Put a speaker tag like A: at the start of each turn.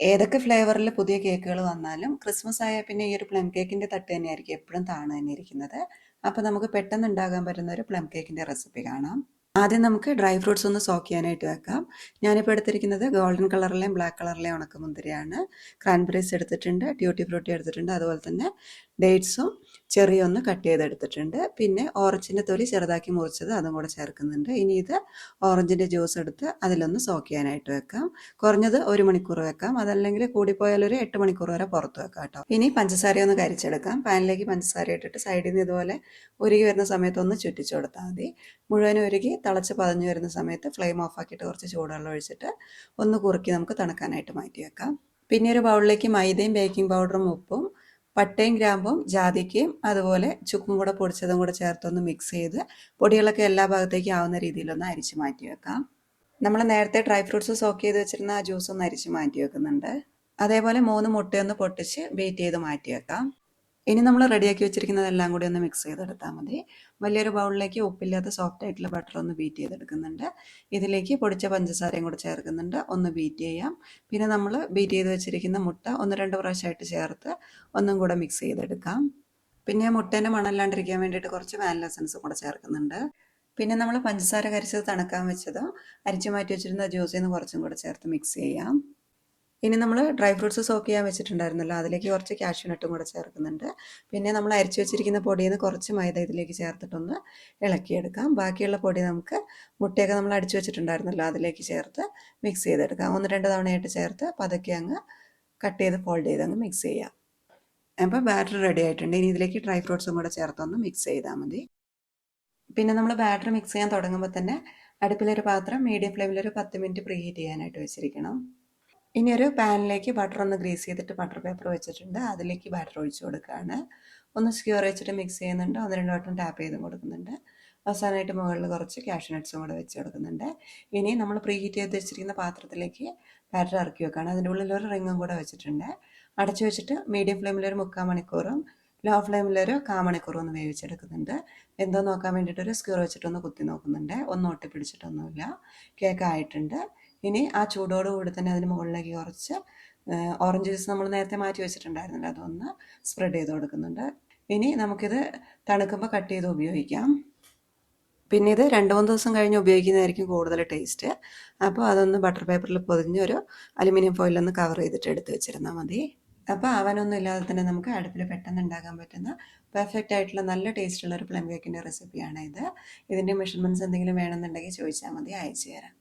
A: ഏതൊക്കെ ഫ്ലേവറിൽ പുതിയ കേക്കുകൾ വന്നാലും ക്രിസ്മസ് ആയാൽ പിന്നെ ഈ ഒരു പ്ലം കേക്കിന്റെ തട്ട് തന്നെയായിരിക്കും എപ്പോഴും താണു തന്നെ ഇരിക്കുന്നത് അപ്പോൾ നമുക്ക് പെട്ടെന്ന് ഉണ്ടാകാൻ പറ്റുന്ന ഒരു പ്ലം കേക്കിന്റെ റെസിപ്പി കാണാം. ആദ്യം നമുക്ക് ഡ്രൈ ഫ്രൂട്ട്സ് ഒന്ന് സോക്ക് ചെയ്യാനായിട്ട് വെക്കാം. ഞാനിപ്പോൾ എടുത്തിരിക്കുന്നത് ഗോൾഡൻ കളറിലെയും ബ്ലാക്ക് കളറിലെയും ഉണക്കമുന്തിരിയാണ് ക്രാൻബെറീസ് എടുത്തിട്ടുണ്ട് ട്യൂട്ടി ഫ്രൂട്ടി എടുത്തിട്ടുണ്ട് അതുപോലെ തന്നെ ഡേറ്റ്സും ചെറിയ ഒന്ന് കട്ട് ചെയ്തെടുത്തിട്ടുണ്ട് പിന്നെ ഓറഞ്ചിന്റെ തൊലി ചെറുതാക്കി മുറിച്ചത് അതും കൂടെ ചേർക്കുന്നുണ്ട്. ഇനി ഇത് ഓറഞ്ചിന്റെ ജ്യൂസ് എടുത്ത് അതിലൊന്ന് സോക്ക് ചെയ്യാനായിട്ട് വെക്കാം. കുറഞ്ഞത് ഒരു മണിക്കൂർ വെക്കാം. അതല്ലെങ്കിൽ കൂടിപ്പോയാൽ ഒരു എട്ട് മണിക്കൂർ വരെ പുറത്ത് വെക്കാം കേട്ടോ. ഇനി പഞ്ചസാര ഒന്ന് കരിച്ചെടുക്കാം. പാനിലേക്ക് പഞ്ചസാര ഇട്ടിട്ട് സൈഡിൽ നിന്ന് ഇതുപോലെ ഉരുകി വരുന്ന സമയത്ത് ഒന്ന് ചുറ്റിച്ചു കൊടുത്താൽ മതി. മുഴുവനും ഉരുകി തിളച്ച് പതഞ്ഞു വരുന്ന സമയത്ത് ഫ്ലെയിം ഓഫ് ആക്കിയിട്ട് കുറച്ച് ചൂടുവെള്ളം ഒഴിച്ചിട്ട് ഒന്ന് കുറുക്കി നമുക്ക് തണുക്കാനായിട്ട് മാറ്റി വെക്കാം. പിന്നെ ഒരു ബൗളിലേക്ക് മൈദയും ബേക്കിംഗ് പൗഡറും ഉപ്പും പട്ടയും ഗ്രാമ്പും ജാതിക്കയും അതുപോലെ ചുക്കും കൂടെ പൊടിച്ചതും കൂടെ ചേർത്തൊന്ന് മിക്സ് ചെയ്ത് പൊടികളൊക്കെ എല്ലാ ഭാഗത്തേക്കും ആവുന്ന രീതിയിലൊന്ന് അരിച്ച് മാറ്റി വെക്കാം. നമ്മൾ നേരത്തെ ഡ്രൈ ഫ്രൂട്ട്സ് സോക്ക് ചെയ്ത് വെച്ചിരുന്ന ആ ജ്യൂസ് ഒന്ന് അരിച്ച് മാറ്റി വെക്കുന്നുണ്ട്. അതേപോലെ മൂന്ന് മുട്ടയൊന്ന് പൊട്ടിച്ച് ബീറ്റ് ചെയ്ത് മാറ്റി വെക്കാം. ഇനി നമ്മൾ റെഡിയാക്കി വെച്ചിരിക്കുന്നതെല്ലാം കൂടി ഒന്ന് മിക്സ് ചെയ്തെടുത്താൽ മതി. വലിയൊരു ബൗളിലേക്ക് ഉപ്പില്ലാത്ത സോഫ്റ്റ് ആയിട്ടുള്ള ബട്ടർ ഒന്ന് ബീറ്റ് ചെയ്തെടുക്കുന്നുണ്ട്. ഇതിലേക്ക് പൊടിച്ച പഞ്ചസാരയും കൂടി ചേർക്കുന്നുണ്ട്. ഒന്ന് ബീറ്റ് ചെയ്യാം. പിന്നെ നമ്മൾ ബീറ്റ് ചെയ്ത് വെച്ചിരിക്കുന്ന മുട്ട ഒന്ന് രണ്ട് പ്രാവശ്യമായിട്ട് ചേർത്ത് ഒന്നും കൂടെ മിക്സ് ചെയ്തെടുക്കാം. പിന്നെ മുട്ടേന്റെ മണല്ലാണ്ടിരിക്കാൻ വേണ്ടിയിട്ട് കുറച്ച് വാനില എസൻസും കൂടെ ചേർക്കുന്നുണ്ട്. പിന്നെ നമ്മൾ പഞ്ചസാര കരിച്ചത് തണുക്കാൻ വെച്ചതോ അരിച്ചു മാറ്റി വെച്ചിരുന്ന ജ്യൂസിൽ നിന്ന് കുറച്ചും കൂടെ ചേർത്ത് മിക്സ് ചെയ്യാം. ഇനി നമ്മൾ ഡ്രൈ ഫ്രൂട്ട്സ് സോക്ക് ചെയ്യാൻ വെച്ചിട്ടുണ്ടായിരുന്നല്ലോ. അതിലേക്ക് കുറച്ച് കാഷ്യൂ നട്ടും കൂടെ ചേർക്കുന്നുണ്ട്. പിന്നെ നമ്മൾ അരിച്ചു വെച്ചിരിക്കുന്ന പൊടിയിൽ നിന്ന് കുറച്ച് മൈദ ഇതിലേക്ക് ചേർത്തിട്ടൊന്ന് ഇളക്കിയെടുക്കാം. ബാക്കിയുള്ള പൊടി നമുക്ക് മുട്ടയൊക്കെ നമ്മൾ അടിച്ചു വെച്ചിട്ടുണ്ടായിരുന്നല്ലോ അതിലേക്ക് ചേർത്ത് മിക്സ് ചെയ്തെടുക്കാം. ഒന്ന് രണ്ട് തവണയായിട്ട് ചേർത്ത് പതുക്കെ അങ്ങ് കട്ട് ചെയ്ത് ഫോൾഡ് ചെയ്ത് അങ്ങ് മിക്സ് ചെയ്യാം. അപ്പോൾ ബാറ്റർ റെഡി ആയിട്ടുണ്ട്. ഇനി ഇതിലേക്ക് ഡ്രൈ ഫ്രൂട്ട്സും കൂടെ ചേർത്തൊന്ന് മിക്സ് ചെയ്താൽ മതി. പിന്നെ നമ്മൾ ബാറ്റർ മിക്സ് ചെയ്യാൻ തുടങ്ങുമ്പോൾ തന്നെ അടുപ്പിലൊരു പാത്രം മീഡിയം ഫ്ലെയിമിലൊരു പത്ത് മിനിറ്റ് പ്രീ ഹീറ്റ് ചെയ്യാനായിട്ട് വെച്ചിരിക്കണം. ഇനി ഒരു പാനിലേക്ക് ബട്ടർ ഒന്ന് ഗ്രീസ് ചെയ്തിട്ട് ബട്ടർ പേപ്പർ വെച്ചിട്ടുണ്ട്. അതിലേക്ക് ബാറ്റർ ഒഴിച്ചു കൊടുക്കുകയാണ്. ഒന്ന് സ്ക്യൂർ വെച്ചിട്ട് മിക്സ് ചെയ്യുന്നുണ്ട്. ഒന്ന് രണ്ട് വട്ടം ടാപ്പ് ചെയ്തും കൊടുക്കുന്നുണ്ട്. അവസാനമായിട്ട് മുകളിൽ കുറച്ച് ക്യാഷ് നട്ട്സും കൂടെ വെച്ച് കൊടുക്കുന്നുണ്ട്. ഇനി നമ്മൾ പ്രീ ഹീറ്റ് ചെയ്ത് വെച്ചിരിക്കുന്ന പാത്രത്തിലേക്ക് ബാറ്റർ ഇറക്കി വെക്കുകയാണ്. അതിന്റെ ഉള്ളിൽ ഒരു റിങ്ങും കൂടെ വെച്ചിട്ടുണ്ട്. അടച്ചു വെച്ചിട്ട് മീഡിയം ഫ്ലെയിമിൽ ഒരു മുക്കാൽ മണിക്കൂറും ലോ ഫ്ലെയിമിൽ ഒരു മണിക്കൂറും ഒന്ന് വേവിച്ചെടുക്കുന്നുണ്ട്. എന്തോ നോക്കാൻ വേണ്ടിയിട്ട് ഒരു സ്ക്യൂർ വെച്ചിട്ടൊന്ന് കുത്തി നോക്കുന്നുണ്ട്. ഒന്നും ഒട്ടി പിടിച്ചിട്ടൊന്നുമില്ല കേക്ക് ആയിട്ടുണ്ട്. ഇനി ആ ചൂടോട് കൂടി തന്നെ അതിന് മുകളിലേക്ക് കുറച്ച് ഓറഞ്ച് ജ്യൂസ് നമ്മൾ നേരത്തെ മാറ്റി വെച്ചിട്ടുണ്ടായിരുന്നില്ല അതൊന്ന് സ്പ്രെഡ് ചെയ്ത് കൊടുക്കുന്നുണ്ട്. ഇനി നമുക്കിത് തണുക്കുമ്പോൾ കട്ട് ചെയ്ത് ഉപയോഗിക്കാം. പിന്നെ ഇത് രണ്ട് മൂന്ന് ദിവസം കഴിഞ്ഞ് ഉപയോഗിക്കുന്നതായിരിക്കും കൂടുതൽ ടേസ്റ്റ്. അപ്പോൾ അതൊന്ന് ബട്ടർ പേപ്പറിൽ പൊതിഞ്ഞ് ഒരു അലുമിനിയം ഫോയിലൊന്ന് കവർ ചെയ്തിട്ട് എടുത്ത് വെച്ചിരുന്നാൽ മതി. അപ്പോൾ അവനൊന്നും ഇല്ലാതെ തന്നെ നമുക്ക് അടുപ്പിൽ പെട്ടെന്ന് ഉണ്ടാക്കാൻ പറ്റുന്ന പെർഫെക്റ്റ് ആയിട്ടുള്ള നല്ല ടേസ്റ്റുള്ള ഒരു പ്ലം കേക്കിന്റെ റെസിപ്പിയാണ് ഇത് ഇതിന്റെ മെഷർമെന്റ്സ് എന്തെങ്കിലും വേണമെന്നുണ്ടെങ്കിൽ ചോദിച്ചാൽ മതി അയച്ചു തരാം.